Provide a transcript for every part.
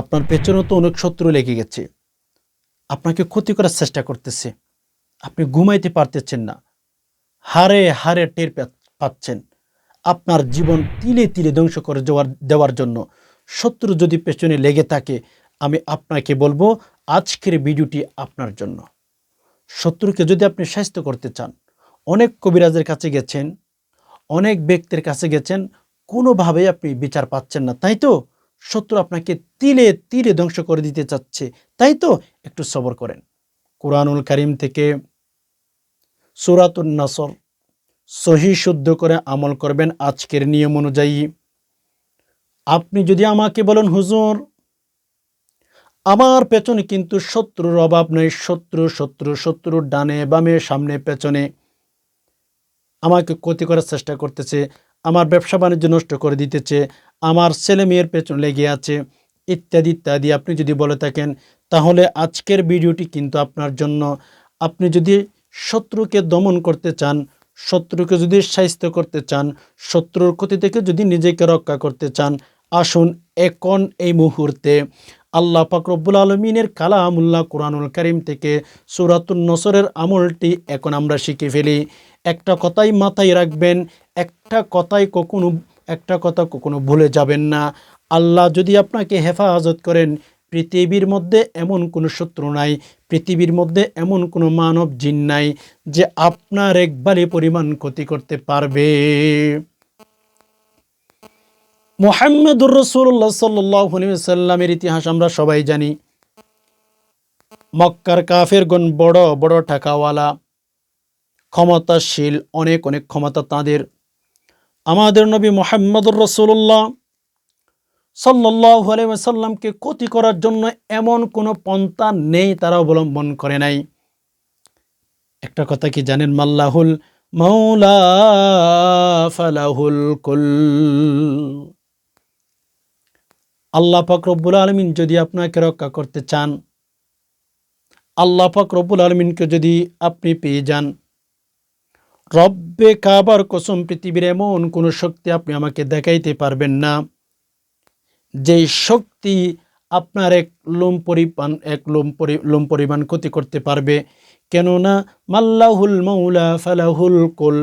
আপনার পেছনে তো অনেক শত্রু লেগে গেছে। আপনাকে ক্ষতি করার চেষ্টা করতেছে। আপনি ঘুমাইতে পারতেছেন না। হারে হারে টের পাচ্ছেন। আপনার জীবন তিলে তিলে ধ্বংস করে দেওয়ার দেওয়ার জন্য। শত্রু যদি পেছনে লেগে থাকে, আমি আপনাকে বলব, আজকের ভিডিওটি আপনার জন্য। শত্রুকে যদি আপনি স্বাস্থ্য করতে চান, অনেক কবিরাজের কাছে গেছেন, অনেক ব্যক্তির কাছে গেছেন, কোনোভাবেই আপনি বিচার পাচ্ছেন না, তাই তো? শত্রু আপনাকে তিলে তিলে ধ্বংস করে দিতে চাচ্ছে। তাই তো একটু সবর করেন। কোরআনুল করিম থেকে সুরাতুন নাসর সহি শুদ্ধ করে আমল করবেন আজকের নিয়ম অনুযায়ী। আপনি যদি আমাকে বলেন, হুজুর, আমার পেছনে কিন্তু শত্রুর অভাব নেই। শত্রু শত্রু, শত্রুর ডানে, বামে, সামনে, পেছনে আমাকে ক্ষতি করার চেষ্টা করতেছে। আমার ব্যবসা বাণিজ্য নষ্ট করে দিতেছে। আমার ছেলে মেয়ের পেছনে লেগে আছে, ইত্যাদি ইত্যাদি। আপনি যদি বলে থাকেন, তাহলে আজকের ভিডিওটি কিন্তু আপনার জন্য। আপনি যদি শত্রুকে দমন করতে চান, শত্রুকে যদি স্বাস্থ্য করতে চান, শত্রুর ক্ষতি থেকে যদি নিজেকে রক্ষা করতে চান, আসুন এখন এই মুহূর্তে আল্লাহ পাকরব্বুল আলমিনের কালা কালামুল্লাহ কোরআনুল করিম থেকে সুরাতুল নসরের আমলটি এখন আমরা শিখে ফেলি। একটা কথাই মাথায় রাখবেন, একটা কথাই কখনো একটা কথা কখনো ভুলে যাবেন না। আল্লাহ যদি আপনাকে হেফাজত করেন, পৃথিবীর মধ্যে এমন কোনো শত্রু নাই, পৃথিবীর মধ্যে এমন কোনো মানব জিন নাই যে আপনার একবারে পরিমাণ ক্ষতি করতে পারবে। মোহাম্মদুর রসুল্লাহ সাল্লামের ইতিহাস আমরা সবাই জানি। মক্কার কাফের গণ বড় বড় টাকাওয়ালা, ক্ষমতাশীল, অনেক অনেক ক্ষমতা তাদের আমাদের নবী মোহাম্মদুর রসুল্লাহ সাল্লাহ আলাইসাল্লামকে ক্ষতি করার জন্য এমন কোনো পন্থা নেই তারা অবলম্বন করে নাই। একটা কথা কি জানেন? মাল্লাহুল মৌলা ফালাহুল কুল। আল্লাহ পাক রব্বুল আলমিন যদি আপনাকে রক্ষা করতে চান, আল্লাহ পাক রব্বুল আলমিনকে যদি আপনি পেয়ে যান রব্বে কাবার কসম পৃথিবীর এমন কোনো শক্তি আপনি আমাকে দেখাইতে পারবেন না। যেই শক্তি আপনার এক লোম পরিমাণ, এক লোম লোম পরিমাণ ক্ষতি করতে পারবে। কেননা, মাল্লাহুল মৌলা ফালাহুল কুল,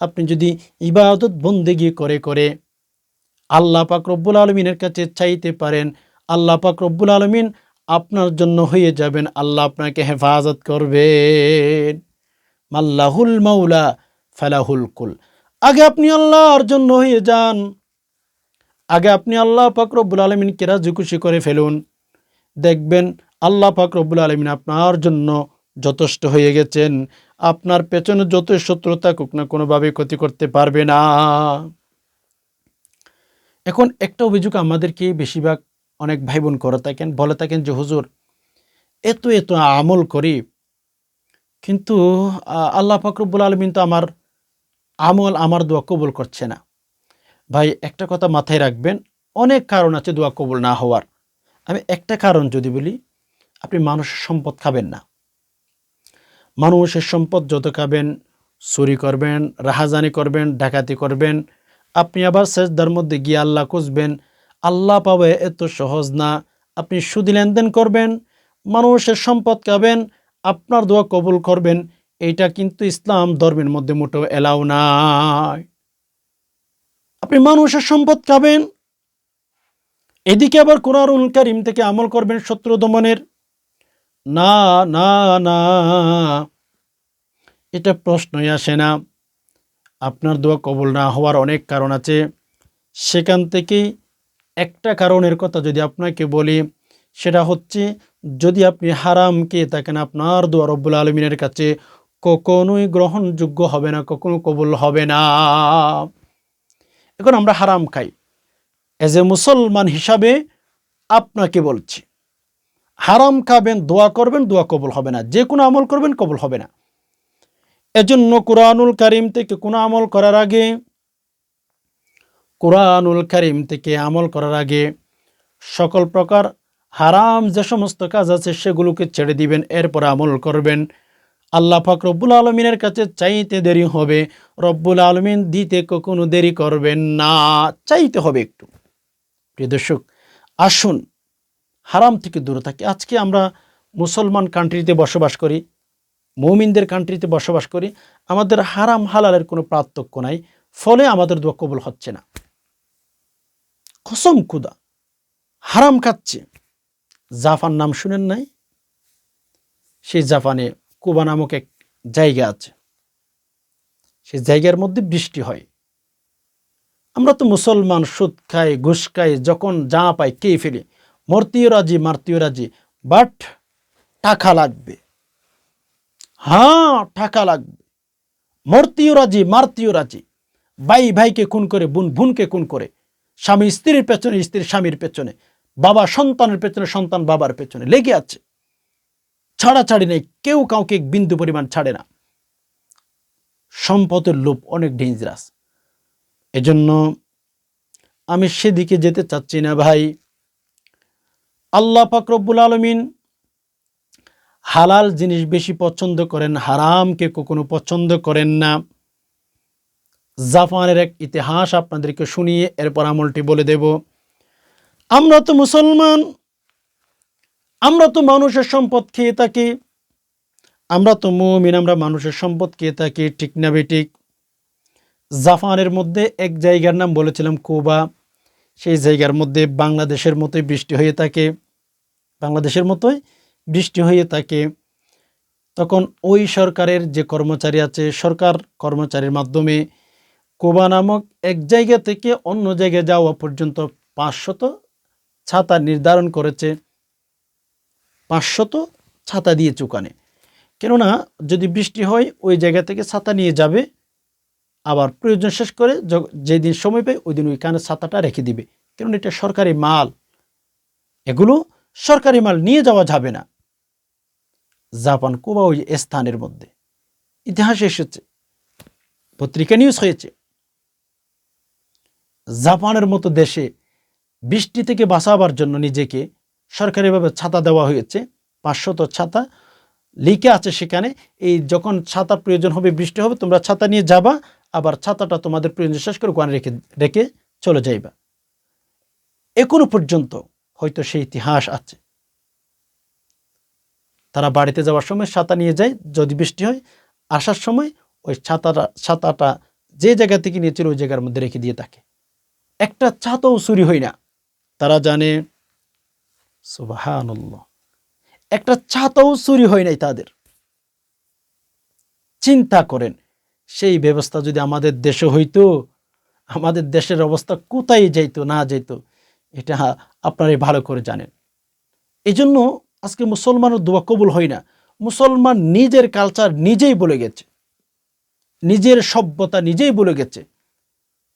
আপনি যদি ইবাদত বন্দেগি করে করে আল্লাহ পাক রব্বুল আলমিনের কাছে চাইতে পারেন, আল্লাহ পাক রব্বুল আলমিন আপনার জন্য হয়ে যাবেন, আল্লাহ আপনাকে হেফাজত করবেন। মাল্লাহুল মাউলা ফালাহুল কুল। আগে আপনি আল্লাহর জন্য হয়ে যান। আগে আপনি আল্লাহ পাক রব্বুল আলমিনকে রাজি খুশি করে ফেলুন। দেখবেন আল্লাহ পাক রব্বুল আলমিন আপনার জন্য যথেষ্ট হয়ে গেছেন। আপনার পেছনে যত শত্রু থাকুক না কোনোভাবে ক্ষতি করতে পারবে না। এখন একটা অভিযোগ আমাদেরকে বেশিরভাগ অনেক ভাই বোন করে থাকেন, বলে থাকেন যে, হুজুর, এত এত আমল করি, কিন্তু আল্লাহ ফাকরুবুল আলমিন তো আমার আমল আমার দোয়া কবুল করছে না। ভাই, একটা কথা মাথায় রাখবেন, অনেক কারণ আছে দোয়া কবুল না হওয়ার। আমি একটা কারণ যদি বলি, আপনি মানুষের সম্পদ খাবেন না। মানুষের সম্পদ যত খাবেন, চুরি করবেন, রাহাজানি করবেন, ডাকাতি করবেন, আপনি আবার সেজদার মধ্যে গিয়ে আল্লাহ খুঁজবেন, আল্লাহ পাবে এত সহজ না। আপনি সুদি লেনদেন করবেন, মানুষের সম্পদ খাবেন, আপনার দোয়া কবুল করবেন এইটা কিন্তু ইসলাম ধর্মের মধ্যে মোটেও এলাও নাই। আপনি মানুষের সম্পদ খাবেন, এদিকে আবার কোরআনুল কারিম থেকে আমল করবেন শত্রু দমনের। না না না, এটা প্রশ্নই আসে না। আপনার দোয়া কবল না হওয়ার অনেক কারণ আছে। সেখান থেকেই একটা কারণের কথা যদি আপনাকে বলি, সেটা হচ্ছে যদি আপনি হারামকে থাকেন, আপনার দোয়া রব্বুল আলমিনের কাছে কখনোই গ্রহণযোগ্য হবে না, কখনো কবুল হবে না। এখন আমরা হারাম খাই। এজ এ মুসলমান হিসাবে আপনাকে বলছি, হারাম খাবেন, দোয়া করবেন, দোয়া কবুল হবে না। যে কোনো আমল করবেন, কবুল হবে না। এজন্য কোরআনুল করিম থেকে কোনো আমল করার আগে, কোরআনুল করিম থেকে আমল করার আগে সকল প্রকার হারাম যে সমস্ত কাজ আছে, সেগুলোকে ছেড়ে দিবেন, এরপর আমল করবেন। আল্লাহ পাক রব্বুল আলমিনের কাছে চাইতে দেরি হবে। রব্বুল আলমিন দিতে কখনো দেরি করবেন না, চাইতে হবে একটু। প্রিয় দর্শক, আসুন, হারাম থেকে দূরে থাকি। আজকে আমরা মুসলমান কান্ট্রিতে বসবাস করি, মৌমিনদের কান্ট্রিতে বসবাস করি। আমাদের হারাম হালালের কোনো পার্থক্য নাই, ফলে আমাদের দোয়া কবুল হচ্ছে না। কসম কুদা হারাম খাচ্ছে। জাফান নাম শুনেন নাই? সেই জাপানে কুবা নামক এক জায়গা আছে। সেই জায়গার মধ্যে বৃষ্টি হয়। আমরা তো মুসলমান, সুদ খাই, ঘুষ খাই, যখন যা পাই কে ফেলি। মর্তীয় রাজি মারতীয় রাজি। বাট টাকা লাগবে। হ্যাঁ টাকা লাগবে। মর্তীয় রাজি মারতীয় রাজি। ভাই, ভাইকে খুন করে, বোন, বোনকে খুন করে। স্বামী স্ত্রীর পেছনে, স্ত্রীর স্বামীর পেছনে। বাবা সন্তানের পেছনে, সন্তান বাবার পেছনে। লেগে আছে। ছাড়াছাড়ি নেই, কেউ কাউকে বিন্দু পরিমাণ ছাড়ে না। সম্পদের লোভ অনেক ডেঞ্জারাস এজন্য আমি সেদিকে যেতে চাচ্ছি না ভাই। আল্লাহ ফাকরবুল আলমিন হালাল জিনিস বেশি পছন্দ করেন, হারামকে কখনো পছন্দ করেন না। জাপানের এক ইতিহাস আপনাদেরকে শুনিয়ে এরপর আমলটি বলে দেব। আমরা তো মুসলমান আমরা তো মানুষের সম্পদ খেয়ে থাকি। আমরা তো মুমিন, আমরা মানুষের সম্পদ খেয়ে থাকি, ঠিক না বেঠিক জাপানের মধ্যে এক জায়গার নাম বলেছিলাম কুবা। সেই জায়গার মধ্যে বাংলাদেশের মতোই বৃষ্টি হয়ে থাকে। বাংলাদেশের মতোই বৃষ্টি হয়ে থাকে। তখন ওই সরকারের যে কর্মচারী আছে, সরকার কর্মচারীর মাধ্যমে কোবা নামক এক জায়গা থেকে অন্য জায়গায় যাওয়া পর্যন্ত পাঁচশত ছাতা নির্ধারণ করেছে। পাঁচশত ছাতা দিয়ে চুকানে। কেননা যদি বৃষ্টি হয়, ওই জায়গা থেকে ছাতা নিয়ে যাবে, আবার প্রয়োজন শেষ করে যেদিন সময় পায়, ওই দিন ওইখানে ছাতাটা রেখে দিবে। কেননা এটা সরকারি মাল। এগুলো সরকারি মাল নিয়ে যাওয়া যাবে না। জাপান কুবা ওই স্থানের মধ্যে। ইতিহাসে এসেছে, পত্রিকা নিউজ হয়েছে। জাপানের মতো দেশে বৃষ্টি থেকে বাঁচাবার জন্য নিজেকে সরকারিভাবে ছাতা দেওয়া হয়েছে, পাঁচশত ছাতা। লিখে আছে সেখানে, এই যখন ছাতা প্রয়োজন হবে, বৃষ্টি হবে, তোমরা ছাতা নিয়ে যাবা, আবার ছাতাটা তোমাদের প্রয়োজন শেষ করে ওখানে রেখে রেখে চলে যাইবা। এখনও পর্যন্ত হয়তো সেই ইতিহাস আছে। তারা বাড়িতে যাওয়ার সময় ছাতা নিয়ে যায়, যদি বৃষ্টি হয়, আসার সময় ওই ছাতাটা ছাতাটা যে জায়গা থেকে নিয়েছিল, ওই জায়গার মধ্যে রেখে দিয়ে থাকে। একটা ছাতাও চুরি হয় না। তারা জানে একটা ছাতাও চুরি হয় নাই তাদের। চিন্তা করেন, সেই ব্যবস্থা যদি আমাদের দেশে হইতো, আমাদের দেশের অবস্থা কোথায় যাইতো, না যাইতো, এটা আপনারাই ভালো করে জানেন। এই জন্য আজকে মুসলমানের দোয়া কবুল হয় না। মুসলমান নিজের কালচার নিজেই বলে গেছে। নিজের সভ্যতা নিজেই বলে গেছে।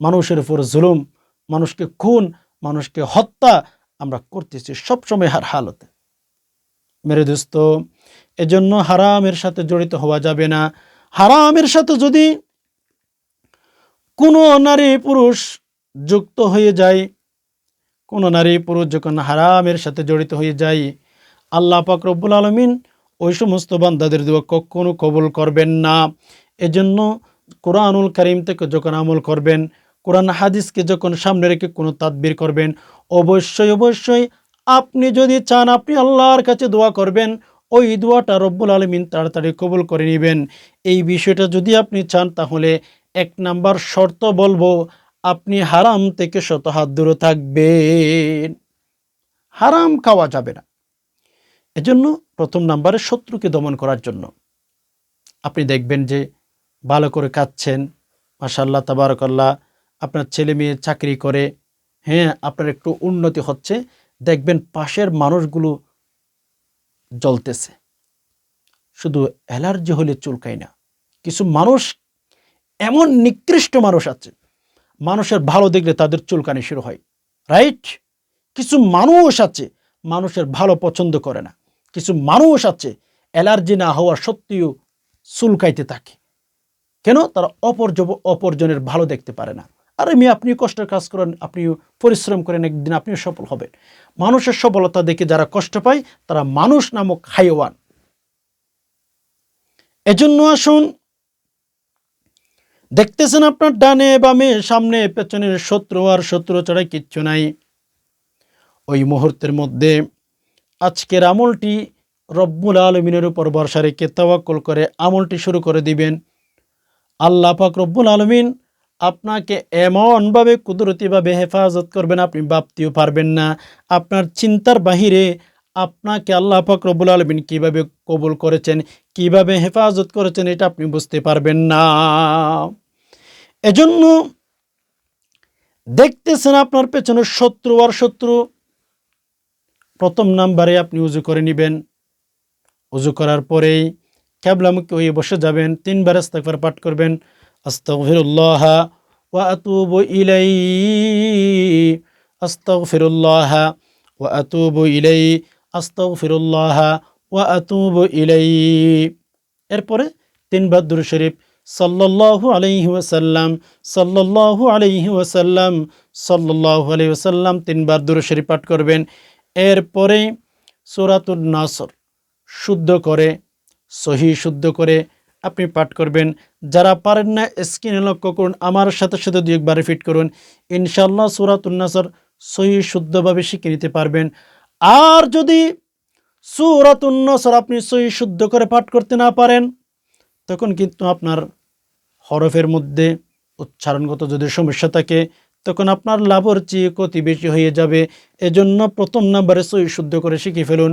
মানুষের উপর জুলুম, মানুষকে খুন, মানুষকে হত্যা আমরা করতেছি সবসময় হার হালতে। মেরে দোস্ত, এজন্য হারামের সাথে জড়িত হওয়া যাবে না। হারামের সাথে যদি কোনো নারী পুরুষ যুক্ত হয়ে যায়, কোনো নারী পুরুষ যখন হারামের সাথে জড়িত হয়ে যায়, আল্লাহ পাক রব্বুল আলমিন ওই সমস্ত বান্দাদের দোয়া কখনো কবুল করবেন না। এজন্য কোরআনুল করিম থেকে যখন আমল করবেন কোরআন হাদিসকে যখন সামনে রেখে কোনো তাদবির করবেন, অবশ্যই অবশ্যই আপনি যদি চান আপনি আল্লাহর কাছে দোয়া করবেন, ওই দোয়াটা রব্বুল আলমিন তাড়াতাড়ি কবুল করে নেবেন। এই বিষয়টা যদি আপনি চান তাহলে এক নাম্বার শর্ত বলব, আপনি হারাম থেকে শত হাত দূরে থাকবেন। হারাম খাওয়া যাবে না। এজন্য প্রথম নাম্বারে শত্রুকে দমন করার জন্য। আপনি দেখবেন যে ভালো করে খাচ্ছেন মাসাল্লাহ তাবারকাল্লাহ আপনার ছেলে মেয়ে চাকরি করে হ্যাঁ আপনার একটু উন্নতি হচ্ছে, দেখবেন পাশের মানুষগুলো জ্বলতেছে। শুধু অ্যালার্জি হলে চুলকায় না। কিছু মানুষ, এমন নিকৃষ্ট মানুষ আছে, মানুষের ভালো দেখলে তাদের চুলকানি শুরু হয় রাইট কিছু মানুষ আছে, মানুষের ভালো পছন্দ করে না। কিছু মানুষ আছে, অ্যালার্জি না হওয়া সত্ত্বেও চুলকাইতে থাকে। কেন? তারা অপরজ, অপরজনের ভালো দেখতে পারে না। আর আমি আপনি কষ্টের কাজ করেন, আপনিও পরিশ্রম করেন, একদিন আপনিও সফল হবেন। মানুষের সফলতা দেখে যারা কষ্ট পায়, তারা মানুষ নামক হাইওয়ান। এজন্য আসুন, দেখতেছেন আপনার ডানে বামে, সামনে, পেছনের শত্রু, আর শত্রু ছাড়া কিচ্ছু নাই। ওই মুহূর্তের মধ্যে আজকের আমলটি রব্বুল আলমিনের উপর ভরসা রেখে তাওয়াক্কুল করে আমলটি শুরু করে দিবেন। আল্লাহ পাক রব্বুল আলমিন আপনাকে এমনভাবে কুদরতিভাবে হেফাজত করবেন, আপনি ভাবতেও পারবেন না। আপনার চিন্তার বাহিরে আপনাকে আল্লাহ পাক রব্বুল আলমিন কীভাবে কবুল করেছেন, কীভাবে হেফাজত করেছেন, এটা আপনি বুঝতে পারবেন না। এজন্য দেখতেছেন আপনার পেছনে শত্রু আর শত্রু। প্রথম নাম্বারে আপনি উজু করে নেবেন। উজু করার পরেই ক্যাবলামুখী হয়ে বসে যাবেন। তিনবার ইস্তেগফার পাঠ করবেন। আস্তাগফিরুল্লাহ ওয়া আতুবু ইলাই আস্তাগফিরুল্লাহ ওয়া আতুবু ইলাই আস্তাগফিরুল্লাহ ওয়া আতুবু ইলাই এরপরে তিনবার দুরূদ শরীফ, সাল্লাল্লাহু আলাইহি ওয়াসাল্লাম, সাল্লাল্লাহু আলাইহি ওয়াসাল্লাম, সাল্লাল্লাহু আলাইহি ওয়াসাল্লাম তিনবার দুরূদ শরীফ পাঠ করবেন। এরপরে সূরাতুন নাসর, শুদ্ধ করে, সহি শুদ্ধ করে আপনি পাঠ করবেন। যারা পারেন না, স্ক্রিনে লক্ষ্য করুন, আমার সাথে সাথে দুই একবার রিপিট করুন। ইনশাল্লাহ সুরাতুন নাসর সহি শুদ্ধভাবে শিখে নিতে পারবেন। আর যদি সুরাতুন নাসর আপনি সহি শুদ্ধ করে পাঠ করতে না পারেন, তখন কিন্তু আপনার হরফের মধ্যে উচ্চারণগত যদি সমস্যা থাকে, তখন আপনার লাভর চেয়ে ক্ষতি বেশি হয়ে যাবে। এজন্য প্রথম নাম্বারে সহি শুদ্ধ করে শিখে ফেলুন।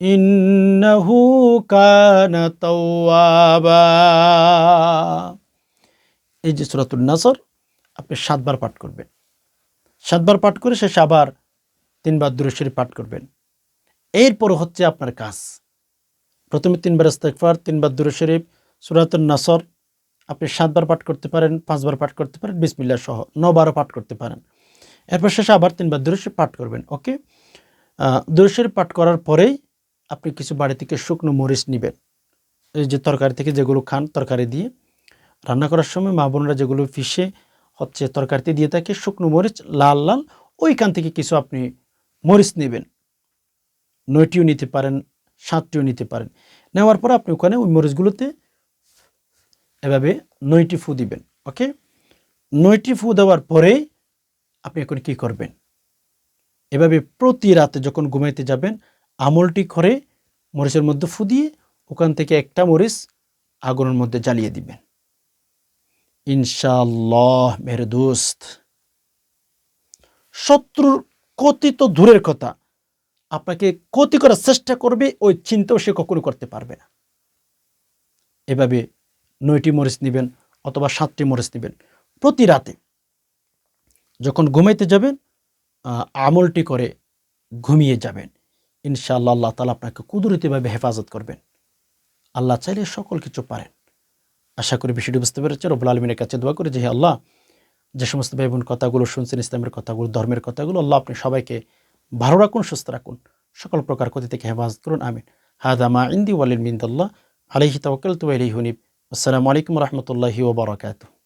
ইন্নহু কান এই যে সুরাতুল নাসর, আপনি সাতবার পাঠ করবেন। সাতবার পাঠ করে শেষে আবার তিনবার দূরেশ্বরী পাঠ করবেন। এরপর হচ্ছে আপনার কাজ। প্রথমে তিনবার ইস্তেকফার তিনবার দূরে শরীফ সুরাতুল নাসর, আপনি সাতবার পাঠ করতে পারেন, পাঁচবার পাঠ করতে পারেন বিসমিল্লা সহ নবারও পাঠ করতে পারেন। এরপর শেষে আবার তিনবার দূরেশ্বরী পাঠ করবেন, ওকে? দূরেশ্বরী পাঠ করার পরেই আপনি কিছু বাড়ি থেকে শুকনো মরিচ নেবেন। এই যে তরকারি থেকে যেগুলো খান, তরকারি দিয়ে। রান্না করার সময় মা বোনরা যেগুলো ফিসে হচ্ছে তরকারিতে দিয়ে থাকে শুকনো মরিচ, লাল লাল, ওইখান থেকে কিছু আপনি মরিচ নেবেন। নয়টিও নিতে পারেন, সাতটিও নিতে পারেন। নেওয়ার পর আপনি ওখানে ওই মরিচগুলোতে এভাবে নয়টি ফু দিবেন, ওকে? নয়টি ফু দেওয়ার পরে আপনি এখন কি করবেন? এভাবে প্রতি রাতে যখন ঘুমাইতে যাবেন আমলটি করে মরিচের মধ্যে ফু দিয়ে ওখান থেকে একটা মরিচ আগুনের মধ্যে জ্বালিয়ে দিবেন। ইনশাল্লাহ মেরে দোস্ত। শত্রুর ক্ষতি তো দূরের কথা। আপনাকে ক্ষতি করার চেষ্টা করবে, ওই চিন্তাও সে কখনো করতে পারবে না। এভাবে নয়টি মরিচ নেবেন অথবা সাতটি মরিচ নেবেন প্রতি রাতে। যখন ঘুমাইতে যাবেন আমলটি করে ঘুমিয়ে যাবেন। ইনশাআল্লাহ আল্লাহ তালা আপনাকে কুদরতিভাবে হেফাজত করবেন। আল্লাহ চাইলে সকল কিছু পারেন। আশা করি বিষয়টি বুঝতে পেরেছে রবুল আলমিনের কাছে দোয়া করে যে আল্লাহ, যে সমস্ত ভাই বোন কথাগুলো শুনছেন, ইসলামের কথাগুলো, ধর্মের কথাগুলো, আল্লাহ আপনি সবাইকে ভালো রাখুন, সুস্থ রাখুন। সকল প্রকার ক্ষতি থেকে হেফাজত করুন। আমিন। হাদামা ইন্দি ওয়ালিল মিন্দাল্লাহ। আলহি তাওয়াক্কাল তু আলাইহি হুনিব আসসালামু আলাইকুম রহমতুল্লাহি ওবরাকাতুহ